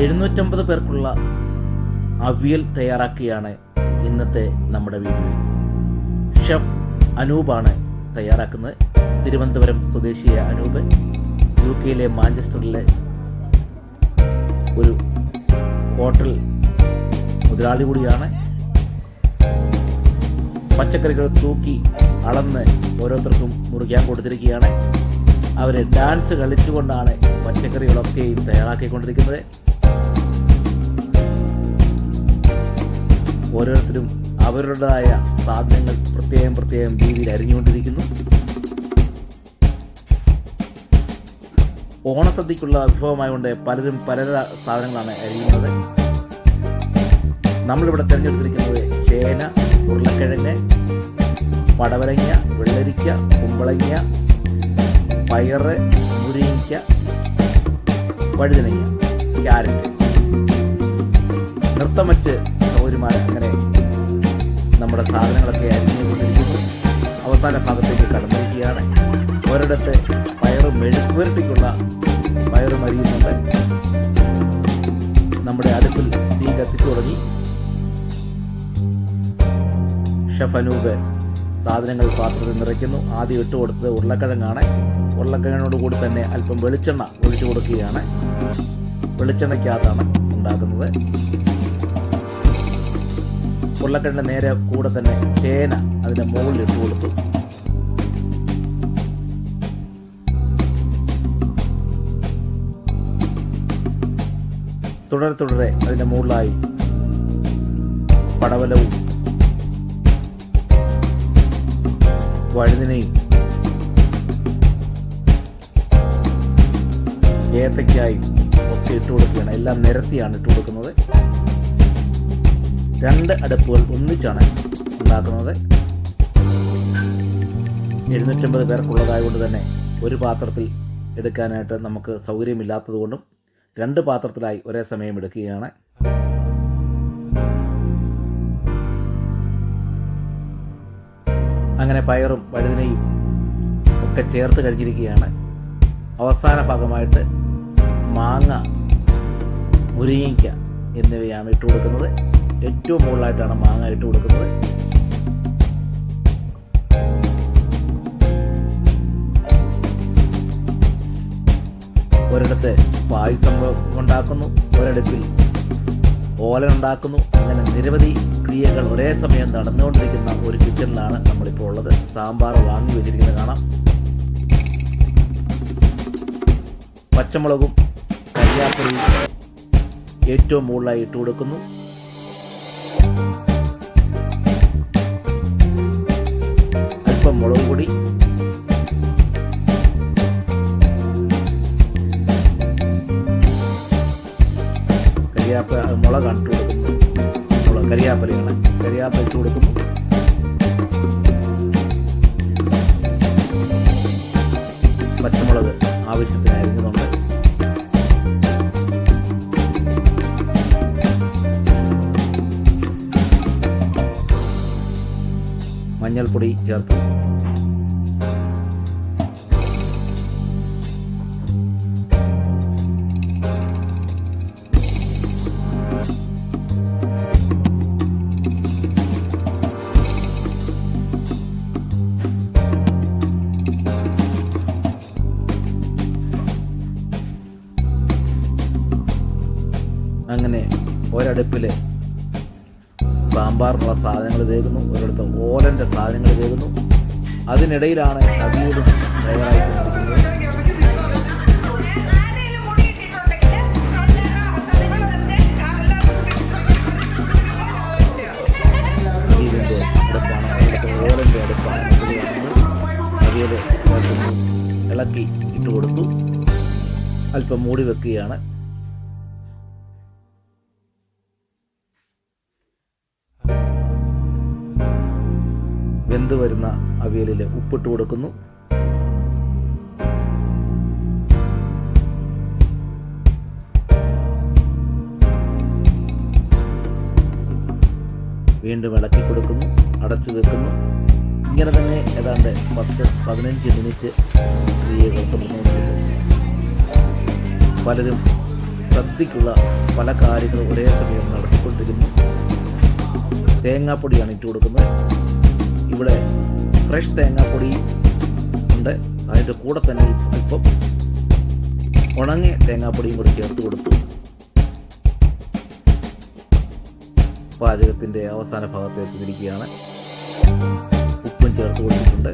എഴുന്നൂറ്റമ്പത് പേർക്കുള്ള അവിയൽ തയ്യാറാക്കിയാണ് ഇന്നത്തെ നമ്മുടെ വീഡിയോ ഷെഫ് അനൂപാണ് തയ്യാറാക്കുന്നത്. തിരുവനന്തപുരം സ്വദേശിയായ അനൂപ് യു കെയിലെ മാഞ്ചസ്റ്ററിലെ ഒരു ഹോട്ടൽ മുതലാളി കൂടിയാണ്. പച്ചക്കറികൾ തൂക്കി അളന്ന് ഓരോരുത്തർക്കും മുറിക്കാൻ കൊടുത്തിരിക്കുകയാണ്. അവർ ഡാൻസ് കളിച്ചുകൊണ്ടാണ് പച്ചക്കറികളൊക്കെയും തയ്യാറാക്കിക്കൊണ്ടിരിക്കുന്നത്. ഓരോരുത്തരും അവരുടേതായ സാധനങ്ങൾ പ്രത്യേകം പ്രത്യേകം രീതിയിൽ അരിഞ്ഞുകൊണ്ടിരിക്കുന്നു. ഓണസദ്യക്കുള്ള വിഭവമായതുകൊണ്ട് പലരും പല സാധനങ്ങളാണ് അരിയുന്നത്. നമ്മളിവിടെ തിരഞ്ഞെടുത്തിരിക്കുന്നത് ചേന ഉരുളക്കിഴങ്ങ് പടവലങ്ങ വെള്ളരിക്ക കുമ്പളങ്ങ പയറ് മുരിങ്ങ വഴുതനങ്ങ ക്യാരറ്റ് നൃത്തം വച്ച് സൗകര്യമാർ അങ്ങനെ നമ്മുടെ സാധനങ്ങളൊക്കെ അരിഞ്ഞുകൊണ്ടിരിക്കുന്നു. അവസാന ഭാഗത്തേക്ക് കടന്നിരിക്കുകയാണ്. ഒരിടത്ത് പയറ് മെഴുക്കുവരട്ടിക്കുള്ള പയറും അരിയുന്നുണ്ട് നമ്മുടെ അടുപ്പിൽ തീ കത്തിച്ചു തുടങ്ങി ഷെഫ് അനൂപ് സാധനങ്ങൾ പാത്രത്തിൽ നിറയ്ക്കുന്നു. ആദ്യം ഇട്ട് കൊടുത്തത് ഉരുളക്കിഴങ്ങാണ്. ഉരുളക്കിഴങ്ങിനോട് കൂടി തന്നെ അല്പം വെളിച്ചെണ്ണ ഒഴിച്ചു കൊടുക്കുകയാണ്. വെളിച്ചെണ്ണയ്ക്കകത്താണ് ഉണ്ടാക്കുന്നത്. ഉരുളക്കിഴങ്ങിന് നേരെ കൂടെ തന്നെ ചേന അതിന്റെ മുകളിൽ ഇട്ട് കൊടുത്തു. തുടരെ തുടരെ അതിന്റെ മുകളിലായി പടവലവും വഴുതിനയും ഏത്തയ്ക്കായും ഒക്കെ ഇട്ട് കൊടുക്കുകയാണ്. എല്ലാം നിരത്തിയാണ് ഇട്ട് കൊടുക്കുന്നത്. രണ്ട് അടുപ്പുകൾ ഒന്നിച്ചാണ് ഉണ്ടാക്കുന്നത്. എഴുന്നൂറ്റമ്പത് പേർക്കുള്ളതായതുകൊണ്ട് തന്നെ ഒരു പാത്രത്തിൽ എടുക്കാനായിട്ട് നമുക്ക് സൗകര്യമില്ലാത്തതുകൊണ്ടും രണ്ട് പാത്രത്തിലായി ഒരേ സമയം എടുക്കുകയാണ്. അങ്ങനെ പയറും വഴുതിനയും ഒക്കെ ചേർത്ത് കഴിച്ചിരിക്കുകയാണ് അവസാന ഭാഗമായിട്ട് മാങ്ങ മുരിങ്ങയ്ക്ക എന്നിവയാണ് ഇട്ട് കൊടുക്കുന്നത്. ഏറ്റവും മുകളിലായിട്ടാണ് മാങ്ങ ഇട്ട് കൊടുക്കുന്നത്. ഒരിടത്ത് പായസം ഉണ്ടാക്കുന്നു ഒരിടത്തിൽ ഓലൻ ഉണ്ടാക്കുന്നു അങ്ങനെ നിരവധി ക്രിയകൾ ഒരേ സമയം നടന്നുകൊണ്ടിരിക്കുന്ന ഒരു കിച്ചണിലാണ് നമ്മളിപ്പോൾ ഉള്ളത്. സാമ്പാർ വാങ്ങി വെച്ചിരിക്കുന്നത് കാണാം. പച്ചമുളകും കരിയാപ്പൊടിയും ഏറ്റവും മുകളിലായി ഇട്ട് കൊടുക്കുന്നു. അല്പം മുളക് പൊടി കരിയാപ്പ മുളകാണ് ഇട്ട് കൊടുക്കുന്നത് മുളക് കരിയാപ്പലയാണ് കരിയാപ്പ ഇട്ട് കൊടുക്കുന്നു പച്ചമുളക് ആവശ്യത്തിന് അരിഞ്ഞതുണ്ട് മഞ്ഞൾപ്പൊടി ചേർത്ത് അങ്ങനെ ഒരടുപ്പിൽ സാമ്പാറിനുള്ള സാധനങ്ങൾ തേക്കുന്നു ഒരിടത്ത് ഓലന്റെ സാധനങ്ങൾ തേക്കുന്നു അതിനിടയിലാണ് അവിയലും തയ്യാറായിക്കൊണ്ടിരിക്കുന്നത് അടുപ്പാണ്. ഇളക്കി ഇട്ട് കൊടുത്തു അല്പം മൂടി വെക്കുകയാണ്. വെന്ത് വരുന്ന അവിയലിൽ ഉപ്പിട്ട് കൊടുക്കുന്നു. വീണ്ടും ഇളക്കി കൊടുക്കുന്നു അടച്ചു വെക്കുന്നു. ഇങ്ങനെ തന്നെ ഏതാണ്ട് പത്ത് പതിനഞ്ച് മിനിറ്റ് ക്രിയകൾ തുടർന്നുകൊണ്ടിരിക്കുന്നു. പലരും ശ്രദ്ധിക്കുള്ള പല കാര്യങ്ങളും ഒരേ സമയം നടത്തിക്കൊണ്ടിരിക്കുന്നു. തേങ്ങാപ്പൊടിയാണ് ഇട്ട് കൊടുക്കുന്നത്. ഇവിടെ ഫ്രഷ് തേങ്ങാപ്പൊടി ഉണ്ട്. അതിന്റെ കൂടെ തന്നെ അല്പം ഉണങ്ങിയ തേങ്ങാപ്പൊടിയും കൂടി ചേർത്ത് കൊടുത്തു. പാചകത്തിന്റെ അവസാന ഭാഗത്തേക്ക് തിരിക്കുകയാണ്. ഉപ്പും ചേർത്ത് കൊടുത്തിട്ടുണ്ട്.